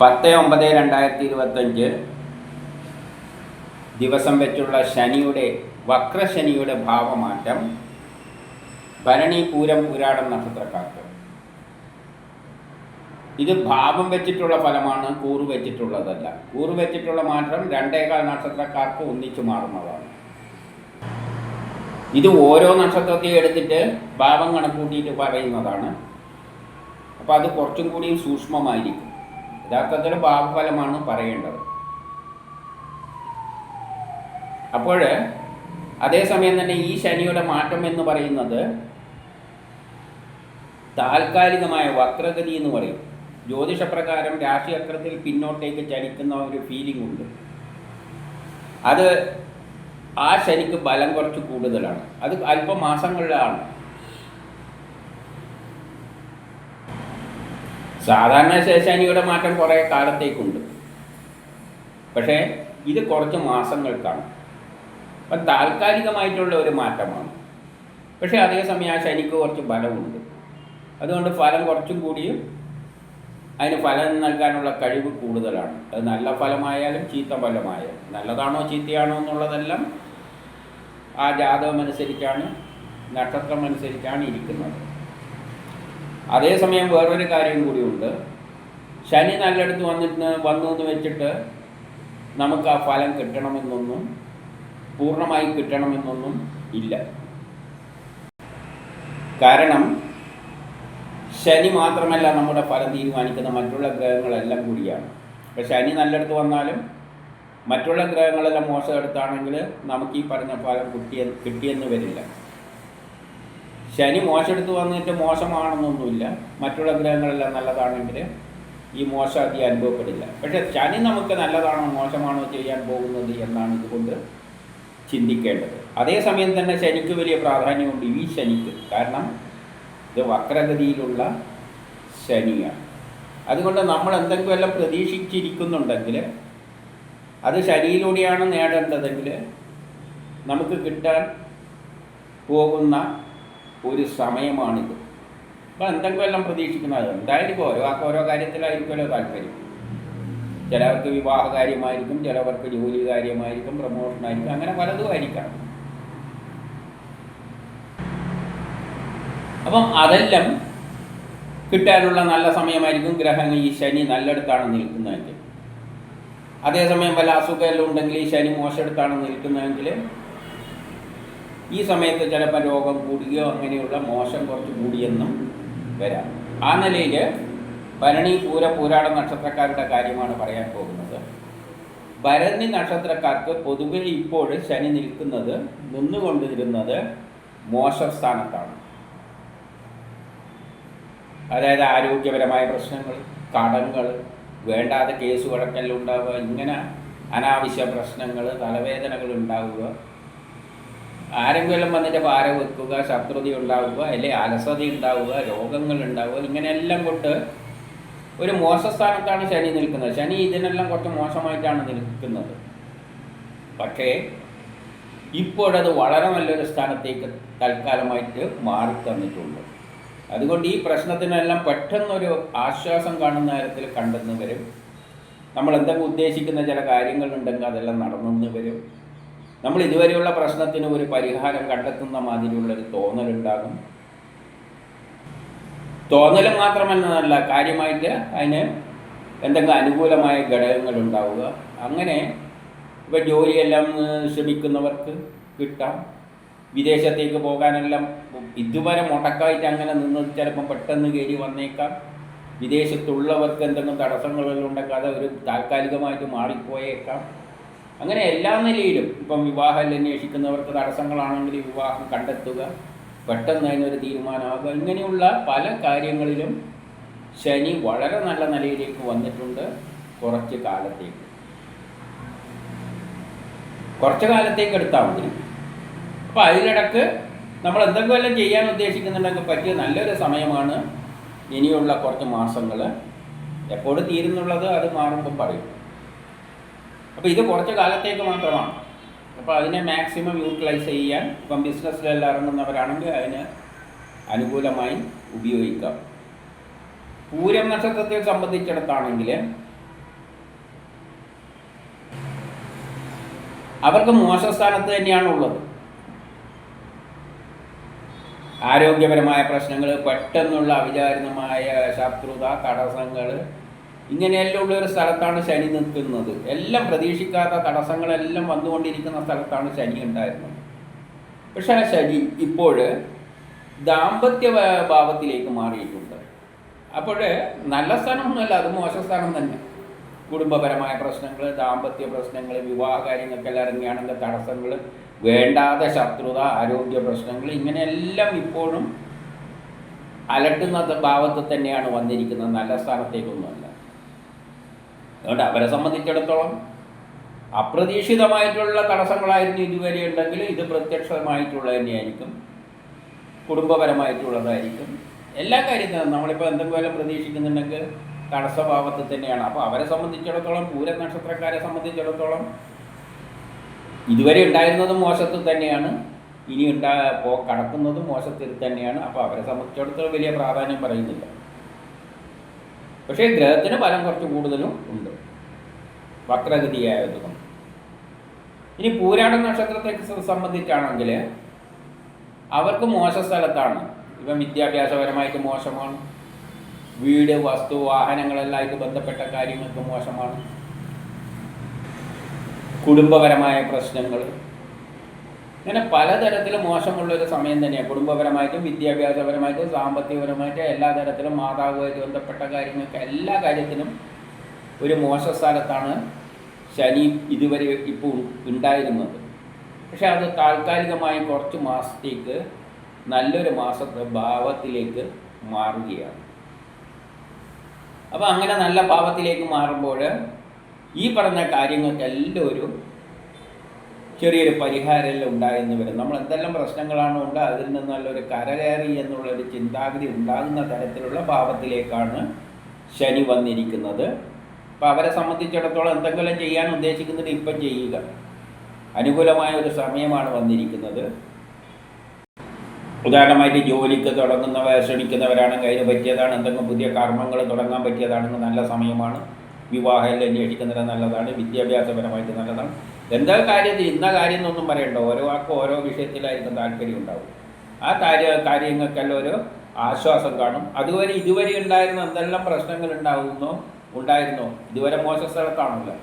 പത്ത് ഒമ്പത് രണ്ടായിരത്തി ഇരുപത്തഞ്ച് ദിവസം വെച്ചുള്ള ശനിയുടെ വക്രശനിയുടെ ഭാവമാറ്റം ഭരണി പൂരം പുരാടം നക്ഷത്രക്കാർക്ക് ഇത് ഭാവം വെച്ചിട്ടുള്ള ഫലമാണ് കൂറ് വെച്ചിട്ടുള്ളതല്ല. കൂറ് വെച്ചിട്ടുള്ള മാറ്റം രണ്ടേകാൽ നക്ഷത്രക്കാർക്ക് ഒന്നിച്ചു മാറുന്നതാണ്. ഇത് ഓരോ നക്ഷത്രത്തെയും എടുത്തിട്ട് ഭാവം കണക്കൂട്ടിയിട്ട് പറയുന്നതാണ്. അപ്പോൾ അത് കുറച്ചും കൂടി സൂക്ഷ്മമായിരിക്കും. യഥാർത്ഥത്തിൽ ഭാവഫലമാണ് പറയേണ്ടത്. അപ്പോൾ അതേസമയം തന്നെ ഈ ശനിയുടെ മാറ്റം എന്ന് പറയുന്നത് താൽക്കാലികമായ വക്രഗതി എന്ന് പറയും. ജ്യോതിഷപ്രകാരം രാശിചക്രത്തിൽ പിന്നോട്ടേക്ക് ചലിക്കുന്ന ഒരു ഫീലിംഗ് ഉണ്ട്. അത് ആ ശനിക്ക് ബലം കുറച്ച് കൂടുതലാണ്. അത് അല്പം സാധാരണ ശേഷാനിയുടെ മാറ്റം കുറേ കാലത്തേക്കുണ്ട്. പക്ഷേ ഇത് കുറച്ച് മാസങ്ങൾക്കാണ്. അപ്പം താൽക്കാലികമായിട്ടുള്ള ഒരു മാറ്റമാണ്. പക്ഷേ അതേസമയം ആ ശനിക്ക് കുറച്ച് ബലമുണ്ട് അതുകൊണ്ട് ഫലം കുറച്ചും കൂടിയും അതിന് ഫലം നൽകാനുള്ള കഴിവ് കൂടുതലാണ്. അത് നല്ല ഫലമായാലും ചീത്ത ഫലമായാലും. നല്ലതാണോ ചീത്തയാണോ എന്നുള്ളതെല്ലാം ആ ജാതകമനുസരിച്ചാണ് നക്ഷത്രം അനുസരിച്ചാണ് ഇരിക്കുന്നത്. അതേസമയം വേറൊരു കാര്യം കൂടിയുണ്ട്. ശനി നല്ലടുത്ത് വന്നിട്ട് വന്നു എന്ന് വെച്ചിട്ട് നമുക്ക് ആ ഫലം കിട്ടണമെന്നൊന്നും പൂർണമായി കിട്ടണമെന്നൊന്നും ഇല്ല. കാരണം ശനി മാത്രമല്ല നമ്മുടെ ഫലം തീരുമാനിക്കുന്ന മറ്റുള്ള ഗ്രഹങ്ങളെല്ലാം കൂടിയാണ്. ഇപ്പം ശനി നല്ലയിടത്ത് വന്നാലും മറ്റുള്ള ഗ്രഹങ്ങളെല്ലാം മോശം എടുത്താണെങ്കിൽ നമുക്ക് ഈ പറഞ്ഞ ഫലം കിട്ടിയ കിട്ടിയെന്ന് വരില്ല. ശനി മോശമെടുത്ത് വന്നിട്ട് മോശമാണെന്നൊന്നുമില്ല. മറ്റുള്ള ഗ്രഹങ്ങളെല്ലാം നല്ലതാണെങ്കിൽ ഈ മോശം അനുഭവപ്പെടില്ല. പക്ഷേ ശനി നമുക്ക് നല്ലതാണോ മോശമാണോ ചെയ്യാൻ പോകുന്നത് എന്നാണ് ഇതുകൊണ്ട് ചിന്തിക്കേണ്ടത്. അതേസമയം തന്നെ ശനിക്ക് വലിയ പ്രാധാന്യമുണ്ട് ഈ ശനിക്ക്. കാരണം ഇത് വക്രഗതിയിലുള്ള ശനിയാണ്. അതുകൊണ്ട് നമ്മൾ എന്തെങ്കിലും എല്ലാം പ്രതീക്ഷിച്ചിരിക്കുന്നുണ്ടെങ്കിൽ അത് ശനിയിലൂടെയാണ് നേടേണ്ടതെങ്കിൽ നമുക്ക് കിട്ടാൻ പോകുന്ന ഒരു സമയമാണിത്. അപ്പോൾ എന്തെങ്കിലും എല്ലാം പ്രതീക്ഷിക്കുന്നത്? എന്തായിരിക്കും? ഓരോ ആൾക്ക് ഓരോ കാര്യത്തിലായിരിക്കുമല്ലോ താല്പര്യം. ചിലവർക്ക് വിവാഹ കാര്യമായിരിക്കും ചിലവർക്ക് ജോലി കാര്യമായിരിക്കും പ്രൊമോഷൻ ആയിരിക്കും അങ്ങനെ പലതും ആയിരിക്കാം. അപ്പം അതെല്ലാം കിട്ടാനുള്ള നല്ല സമയമായിരിക്കും. ഗ്രഹങ്ങൾ ഈ ശനി നല്ലയിടത്താണ് നിൽക്കുന്നതെങ്കിൽ. അതേസമയം വല്ല അസുഖമെല്ലാം ഉണ്ടെങ്കിൽ ഈ ശനി മോശമെടുത്താണ് നിൽക്കുന്നതെങ്കിൽ ഈ സമയത്ത് ചിലപ്പോൾ രോഗം കൂടുകയോ അങ്ങനെയുള്ള മോശം കുറച്ച് കൂടിയെന്നും വരാം. ആ നിലയിൽ ഭരണി പൂര പൂരാട നക്ഷത്രക്കാരുടെ കാര്യമാണ് പറയാൻ പോകുന്നത്. ഭരണി നക്ഷത്രക്കാർക്ക് പൊതുവെ ഇപ്പോൾ ശനി നിൽക്കുന്നത് നിന്നുകൊണ്ടിരുന്നത് മോശം സ്ഥാനത്താണ്. അതായത് ആരോഗ്യപരമായ പ്രശ്നങ്ങൾ കടങ്ങൾ വേണ്ടാതെ കേസ് വഴക്കെല്ലാം ഉണ്ടാവുക ഇങ്ങനെ അനാവശ്യ പ്രശ്നങ്ങൾ തലവേദനകൾ ഉണ്ടാവുക ആരെങ്കിലും വന്നിട്ട് ഭാര വെക്കുക ശത്രുത ഉണ്ടാവുക അല്ലെ അലസത ഉണ്ടാവുക രോഗങ്ങൾ ഉണ്ടാവുക ഇങ്ങനെയെല്ലാം കൊണ്ട് ഒരു മോശസ്ഥാനത്താണ് ശനി നിൽക്കുന്നത്. ശനി ഇതിനെല്ലാം കുറച്ച് മോശമായിട്ടാണ് നിൽക്കുന്നത്. പക്ഷേ ഇപ്പോഴത് വളരെ നല്ലൊരു സ്ഥാനത്തേക്ക് തൽക്കാലമായിട്ട് മാറി തന്നിട്ടുണ്ട്. അതുകൊണ്ട് ഈ പ്രശ്നത്തിനെല്ലാം പെട്ടെന്നൊരു ആശ്വാസം കാണുന്ന തരത്തിൽ കണ്ടെന്ന് വരും. നമ്മൾ എന്തൊക്കെ ഉദ്ദേശിക്കുന്ന ചില കാര്യങ്ങളുണ്ടെങ്കിൽ അതെല്ലാം നടന്നെന്ന് വരും. നമ്മൾ ഇതുവരെയുള്ള പ്രശ്നത്തിന് ഒരു പരിഹാരം കണ്ടെത്തുന്ന മാതിരിയുള്ളൊരു തോന്നലുണ്ടാകും. തോന്നൽ മാത്രമല്ല കാര്യമായിട്ട് അതിന് എന്തെങ്കിലും അനുകൂലമായ ഘടകങ്ങൾ ഉണ്ടാവുക അങ്ങനെ ഇപ്പോൾ ജോലിയെല്ലാം ശ്രമിക്കുന്നവർക്ക് കിട്ടാം. വിദേശത്തേക്ക് പോകാനെല്ലാം ഇതുവരെ മുടക്കായിട്ട് അങ്ങനെ നിന്ന് ചിലപ്പം പെട്ടെന്ന് കയറി വന്നേക്കാം. വിദേശത്തുള്ളവർക്ക് എന്തെങ്കിലും തടസ്സങ്ങളെല്ലാം ഉണ്ടെങ്കിൽ അത് ഒരു താൽക്കാലികമായിട്ട് മാറിപ്പോയേക്കാം. അങ്ങനെ എല്ലാ നിലയിലും ഇപ്പം വിവാഹം അന്വേഷിക്കുന്നവർക്ക് തടസ്സങ്ങളാണെങ്കിൽ വിവാഹം കണ്ടെത്തുക. പെട്ടെന്ന് അതിനൊരു തീരുമാനമാകുക ഇങ്ങനെയുള്ള പല കാര്യങ്ങളിലും ശനി വളരെ നല്ല നിലയിലേക്ക് വന്നിട്ടുണ്ട് കുറച്ച് കാലത്തേക്ക്. കുറച്ച് കാലത്തേക്ക് എടുത്താൽ മതി. അപ്പോൾ അതിനിടക്ക് നമ്മൾ എന്തെങ്കിലും എല്ലാം ചെയ്യാൻ ഉദ്ദേശിക്കുന്നുണ്ടെങ്കിൽ പറ്റിയ നല്ലൊരു സമയമാണ് ഇനിയുള്ള കുറച്ച് മാസങ്ങൾ. എപ്പോഴും തീരുന്നുള്ളത് അത് മാറുമ്പോൾ പറയും. അപ്പോൾ ഇത് കുറച്ച് കാലത്തേക്ക് മാത്രമാണ്. അപ്പോൾ അതിനെ മാക്സിമം യൂട്ടിലൈസ് ചെയ്യാൻ ഇപ്പം ബിസിനസ്സിലെല്ലാം ഇറങ്ങുന്നവരാണെങ്കിൽ അതിന് അനുകൂലമായി ഉപയോഗിക്കാം. പൂരം നക്ഷത്രത്തെ സംബന്ധിച്ചിടത്താണെങ്കിൽ അവർക്ക് മോശസ്ഥാനത്ത് തന്നെയാണ് ഉള്ളത്. ആരോഗ്യപരമായ പ്രശ്നങ്ങൾ പെട്ടെന്നുള്ള അവിചാരിതമായ ശത്രുത തടസ്സങ്ങൾ ഇങ്ങനെയെല്ലാം ഉള്ള ഒരു സ്ഥലത്താണ് ശനി നിൽക്കുന്നത്. എല്ലാം പ്രതീക്ഷിക്കാത്ത തടസ്സങ്ങളെല്ലാം വന്നുകൊണ്ടിരിക്കുന്ന സ്ഥലത്താണ് ശനി ഉണ്ടായിരുന്നത്. പക്ഷേ ആ ശനി ഇപ്പോൾ ദാമ്പത്യ ഭാവത്തിലേക്ക് മാറിയിട്ടുണ്ട്. അപ്പോൾ നല്ല സ്ഥാനമൊന്നുമല്ല അത് മോശ സ്ഥാനം തന്നെ. കുടുംബപരമായ പ്രശ്നങ്ങൾ ദാമ്പത്യ പ്രശ്നങ്ങൾ വിവാഹ കാര്യങ്ങൾക്കെല്ലാം ഇറങ്ങിയാണെങ്കിൽ തടസ്സങ്ങൾ വേണ്ടാതെ ശത്രുത ആരോഗ്യ പ്രശ്നങ്ങൾ ഇങ്ങനെയെല്ലാം ഇപ്പോഴും അലട്ടുന്ന ഭാവത്ത് തന്നെയാണ് വന്നിരിക്കുന്നത്. നല്ല സ്ഥാനത്തേക്കൊന്നുമല്ല. അതുകൊണ്ട് അവരെ സംബന്ധിച്ചിടത്തോളം അപ്രതീക്ഷിതമായിട്ടുള്ള തടസ്സങ്ങളായിരുന്നു ഇതുവരെ ഉണ്ടെങ്കിൽ ഇത് പ്രത്യക്ഷമായിട്ടുള്ള തന്നെയായിരിക്കും. കുടുംബപരമായിട്ടുള്ളതായിരിക്കും. എല്ലാ കാര്യത്തിനും നമ്മളിപ്പോൾ എന്തെങ്കിലും പ്രതീക്ഷിക്കുന്നുണ്ടെങ്കിൽ തടസ്സഭാവത്തിൽ തന്നെയാണ്. അപ്പോൾ അവരെ സംബന്ധിച്ചിടത്തോളം പൂര നക്ഷത്രക്കാരെ സംബന്ധിച്ചിടത്തോളം ഇതുവരെ ഉണ്ടായിരുന്നതും മോശത്തിൽ തന്നെയാണ്. ഇനി ഉണ്ടാ പോ കടക്കുന്നതും മോശത്തിൽ തന്നെയാണ്. അപ്പോൾ അവരെ സംബന്ധിച്ചിടത്തോളം വലിയ പ്രാധാന്യം പറയുന്നില്ല. പക്ഷേ ഗ്രഹത്തിന് ഫലം കുറച്ച് കൂടുതലും ഉണ്ട്. വക്രഗതിയായതുകൊണ്ട് ഇനി പൂരാട നക്ഷത്രത്തെ സംബന്ധിച്ചാണെങ്കിൽ അവർക്ക് മോശ സ്ഥലത്താണ്. ഇപ്പം വിദ്യാഭ്യാസപരമായിട്ട് മോശമാണ്. വീട് വസ്തു വാഹനങ്ങളെല്ലാമായിട്ട് ബന്ധപ്പെട്ട കാര്യങ്ങൾക്ക് മോശമാണ്. കുടുംബപരമായ പ്രശ്നങ്ങൾ ഇങ്ങനെ പലതരത്തിൽ മോശമുള്ള ഒരു സമയം തന്നെയാണ് കുടുംബപരമായിട്ടും വിദ്യാഭ്യാസപരമായിട്ടും സാമ്പത്തികപരമായിട്ടും എല്ലാ തരത്തിലും മാതാവുമായിട്ട് ബന്ധപ്പെട്ട കാര്യങ്ങൾക്ക് എല്ലാ കാര്യത്തിനും ഒരു മോശ സ്ഥലത്താണ് ശനി ഇതുവരെ ഇപ്പോൾ ഉണ്ടായിരുന്നത്. പക്ഷെ അത് താൽക്കാലികമായി കുറച്ച് മാസത്തേക്ക് നല്ലൊരു മാസത്തെ ഭാവത്തിലേക്ക് മാറുകയാണ്. അപ്പോൾ അങ്ങനെ നല്ല ഭാവത്തിലേക്ക് മാറുമ്പോൾ ഈ പറഞ്ഞ കാര്യങ്ങൾക്കെല്ലാം ഒരു ചെറിയൊരു പരിഹാരമെല്ലാം ഉണ്ടായെന്ന് വരും. നമ്മൾ എന്തെല്ലാം പ്രശ്നങ്ങളാണ് ഉണ്ട് അതിൽ നിന്നുള്ളൊരു കരകയറി എന്നുള്ളൊരു ചിന്താഗതി ഉണ്ടാകുന്ന തരത്തിലുള്ള ഭാവത്തിലേക്കാണ് ശനി വന്നിരിക്കുന്നത്. അപ്പോൾ അവരെ സംബന്ധിച്ചിടത്തോളം എന്തെങ്കിലും ചെയ്യാൻ ഉദ്ദേശിക്കുന്നത് ഇപ്പം ചെയ്യുക. അനുകൂലമായ ഒരു സമയമാണ് വന്നിരിക്കുന്നത്. ഉദാഹരണമായിട്ട് ജോലിക്ക് തുടങ്ങുന്നവർ ശ്രമിക്കുന്നവരാണെങ്കിൽ അതിന് പറ്റിയതാണ് എന്തെങ്കിലും പുതിയ കർമ്മങ്ങൾ തുടങ്ങാൻ പറ്റിയതാണെങ്കിൽ നല്ല സമയമാണ്. വിവാഹം അന്വേഷിക്കുന്നത് നല്ലതാണ് വിദ്യാഭ്യാസപരമായിട്ട് നല്ലതാണ്. എന്താ കാര്യത്തിൽ ഇന്ന കാര്യം എന്നൊന്നും പറയണ്ട. ഓരോ ആൾക്കും ഓരോ വിഷയത്തിലായിരിക്കും താല്പര്യം ഉണ്ടാവും ആ കാര്യ കാര്യങ്ങൾക്കെല്ലാം ഒരു ആശ്വാസം കാണും. അതുവരെ ഇതുവരെ ഉണ്ടായിരുന്ന എന്തെല്ലാം പ്രശ്നങ്ങൾ ഉണ്ടാകുന്നോ ഉണ്ടായിരുന്നോ? ഇതുവരെ മോശ സ്ഥലത്താണല്ലോ.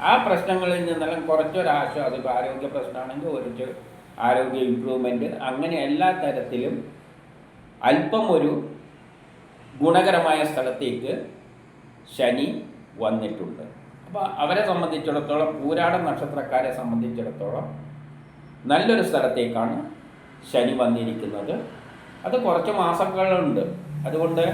ആ പ്രശ്നങ്ങളിൽ നിന്നെല്ലാം കുറച്ചൊരു ആശ്വാസം. ഇപ്പോൾ ആരോഗ്യ പ്രശ്നമാണെങ്കിൽ കുറച്ച് ആരോഗ്യ ഇമ്പ്രൂവ്മെന്റ് അങ്ങനെ എല്ലാ തരത്തിലും അല്പം ഒരു ഗുണകരമായ സ്ഥലത്തേക്ക് ശനി വന്നിട്ടുണ്ട്. അപ്പോൾ അവരെ സംബന്ധിച്ചിടത്തോളം പൂരാട നക്ഷത്രക്കാരെ സംബന്ധിച്ചിടത്തോളം നല്ലൊരു സ്ഥലത്തേക്കാണ് ശനി വന്നിരിക്കുന്നത്. അത് കുറച്ച് മാസങ്ങളുണ്ട്. അതുകൊണ്ട്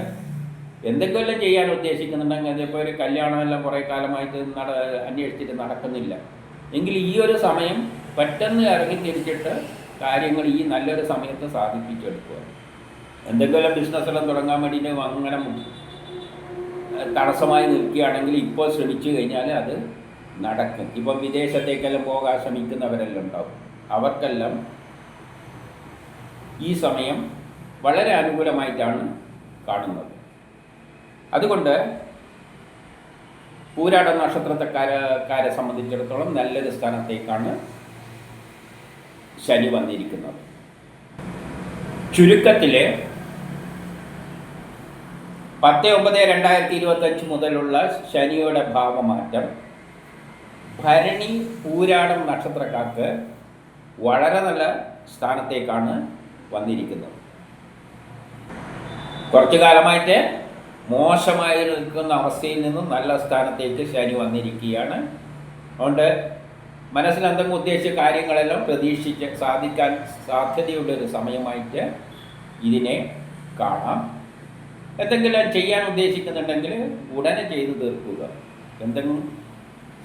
എന്തെങ്കിലും ചെയ്യാൻ ഉദ്ദേശിക്കുന്നുണ്ടെങ്കിൽ അതിപ്പോൾ ഒരു കല്യാണമെല്ലാം കുറേ കാലമായിട്ട് നട അന്വേഷിച്ചിട്ട് നടക്കുന്നില്ല. എങ്കിൽ ഈ ഒരു സമയം പെട്ടെന്ന് ഇറങ്ങി തിരിച്ചിട്ട് കാര്യങ്ങൾ ഈ നല്ലൊരു സമയത്ത് സാധിപ്പിച്ചെടുക്കുക. എന്തെങ്കിലും ബിസിനസ്സെല്ലാം തുടങ്ങാൻ വേണ്ടിയിട്ട് അങ്ങനെ തടസ്സമായി നിൽക്കുകയാണെങ്കിൽ ഇപ്പോൾ ശ്രമിച്ചു കഴിഞ്ഞാൽ അത് നടക്കും. ഇപ്പം വിദേശത്തേക്കെല്ലാം പോകാൻ ശ്രമിക്കുന്നവരെല്ലാം ഉണ്ടാവും. അവർക്കെല്ലാം ഈ സമയം വളരെ അനുകൂലമായിട്ടാണ് കാണുന്നത്. അതുകൊണ്ട് പൂരാട നക്ഷത്രത്തെക്കാരക്കാരെ സംബന്ധിച്ചിടത്തോളം നല്ലൊരു സ്ഥാനത്തേക്കാണ് ശനി വന്നിരിക്കുന്നത്. ചുരുക്കത്തിൽ പത്ത് ഒമ്പത് രണ്ടായിരത്തി ഇരുപത്തഞ്ച് മുതലുള്ള ശനിയുടെ ഭാവമാറ്റം. ഭരണി പൂരാടം നക്ഷത്രക്കാർക്ക് വളരെ നല്ല സ്ഥാനത്തേക്കാണ് വന്നിരിക്കുന്നത്. കുറച്ചു കാലമായിട്ട് മോശമായി നിൽക്കുന്ന അവസ്ഥയിൽ നിന്നും നല്ല സ്ഥാനത്തേക്ക് ശനി വന്നിരിക്കുകയാണ്. അതുകൊണ്ട് മനസ്സിൽ എന്തെങ്കിലും ഉദ്ദേശിച്ച കാര്യങ്ങളെല്ലാം പ്രതീക്ഷിച്ച് സാധിക്കാൻ സാധ്യതയുള്ള ഒരു സമയമായിട്ട് ഇതിനെ കാണാം. എന്തെങ്കിലും ചെയ്യാൻ ഉദ്ദേശിക്കുന്നുണ്ടെങ്കിൽ ഉടനെ ചെയ്തു തീർക്കുക. എന്തെങ്കിലും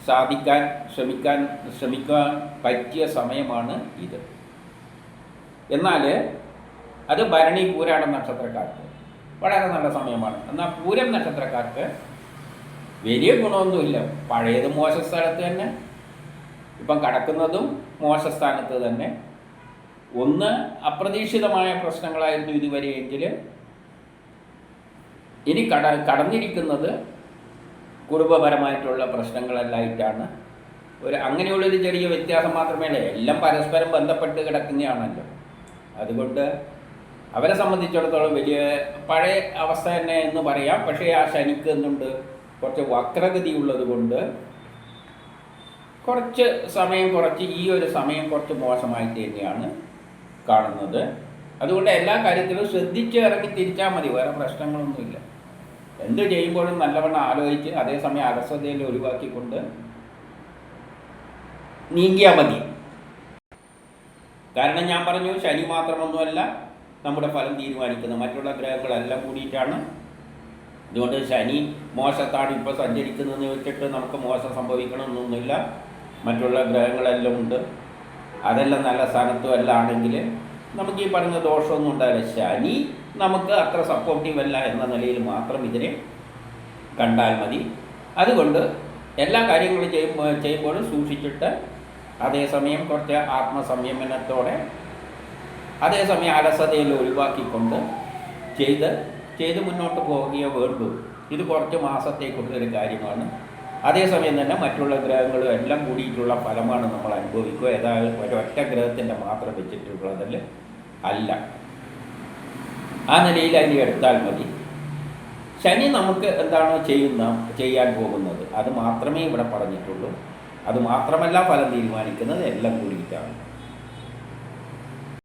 സാധിക്കാൻ ശ്രമിക്കാൻ ശ്രമിക്കാൻ പറ്റിയ സമയമാണ് ഇത്. എന്നാൽ അത് ഭരണി പൂരാടം നക്ഷത്രക്കാർക്ക് വളരെ നല്ല സമയമാണ്. എന്നാൽ പൂരം നക്ഷത്രക്കാർക്ക് വലിയ ഗുണമൊന്നുമില്ല. പഴയത് മോശ സ്ഥലത്ത് തന്നെ ഇപ്പം കടക്കുന്നതും മോശ സ്ഥാനത്ത് തന്നെ. ഒന്ന് അപ്രതീക്ഷിതമായ പ്രശ്നങ്ങളായിരുന്നു ഇതുവരെയെങ്കിൽ ഇനി കട കടന്നിരിക്കുന്നത് കുടുംബപരമായിട്ടുള്ള പ്രശ്നങ്ങളെല്ലായിട്ടാണ്. ഒരു അങ്ങനെയുള്ളൊരു ചെറിയ വ്യത്യാസം മാത്രമേ ഉള്ളൂ. എല്ലാം പരസ്പരം ബന്ധപ്പെട്ട് കിടക്കുന്നതാണല്ലോ. അതുകൊണ്ട് അവരെ സംബന്ധിച്ചിടത്തോളം വലിയ പഴയ അവസ്ഥ തന്നെ എന്ന് പറയാം. പക്ഷേ ആ ശനിക്ക് എന്നുണ്ട് കുറച്ച് വക്രഗതി ഉള്ളത് കൊണ്ട് കുറച്ച് സമയം കുറച്ച് ഈ ഒരു സമയം കുറച്ച് മോശമായിട്ട് തന്നെയാണ് കാണുന്നത്. അതുകൊണ്ട് എല്ലാ കാര്യത്തിലും ശ്രദ്ധിച്ച് ഇറങ്ങി തിരിച്ചാൽ മതി. വേറെ പ്രശ്നങ്ങളൊന്നുമില്ല. എന്ത് ചെയ്യുമ്പോഴും നല്ലവണ്ണം ആലോചിച്ച് അതേസമയം അലസതയിൽ ഒഴിവാക്കിക്കൊണ്ട് നീങ്ങിയാൽ മതി. കാരണം ഞാൻ പറഞ്ഞു ശനി മാത്രമൊന്നുമല്ല നമ്മുടെ ഫലം തീരുമാനിക്കുന്നത് മറ്റുള്ള ഗ്രഹങ്ങളെല്ലാം കൂടിയിട്ടാണ്. അതുകൊണ്ട് ശനി മോശത്താണ് ഇപ്പോൾ സഞ്ചരിക്കുന്നതെന്ന് വെച്ചിട്ട് നമുക്ക് മോശം സംഭവിക്കണമെന്നൊന്നുമില്ല. മറ്റുള്ള ഗ്രഹങ്ങളെല്ലാം ഉണ്ട്. അതെല്ലാം നല്ല സ്ഥാനത്തും എല്ലാം ആണെങ്കിൽ നമുക്ക് ഈ പറഞ്ഞ ദോഷമൊന്നും ഉണ്ടാവില്ല. ശനി നമുക്ക് അത്ര സപ്പോർട്ടീവ് അല്ല എന്ന നിലയിൽ മാത്രം ഇതിനെ കണ്ടാൽ മതി. അതുകൊണ്ട് എല്ലാ കാര്യങ്ങളും ചെയ്യുമ്പോൾ ചെയ്യുമ്പോഴും സൂക്ഷിച്ചിട്ട് അതേസമയം കുറച്ച് ആത്മസംയമനത്തോടെ അതേസമയം അലസതയിൽ ഒഴിവാക്കിക്കൊണ്ട് ചെയ്ത് ചെയ്ത് മുന്നോട്ട് പോവുകയോ വേണ്ടു. ഇത് കുറച്ച് മാസത്തേക്കുള്ളൊരു കാര്യമാണ്. അതേസമയം തന്നെ മറ്റുള്ള ഗ്രഹങ്ങളും എല്ലാം കൂടിയിട്ടുള്ള ഫലമാണ് നമ്മൾ അനുഭവിക്കുക. ഏതായാലും ഒരൊറ്റ ഗ്രഹത്തിന്റെ മാത്രം വെച്ചിട്ടുള്ളതിൽ അല്ല. ആ നിലയിൽ അതിനെ എടുത്താൽ മതി. ശനി നമുക്ക് എന്താണോ ചെയ്യുന്ന ചെയ്യാൻ പോകുന്നത്? അത് മാത്രമേ ഇവിടെ പറഞ്ഞിട്ടുള്ളൂ. അത് മാത്രമല്ല ഫലം തീരുമാനിക്കുന്നത് എല്ലാം കൂടിയിട്ടാണ്.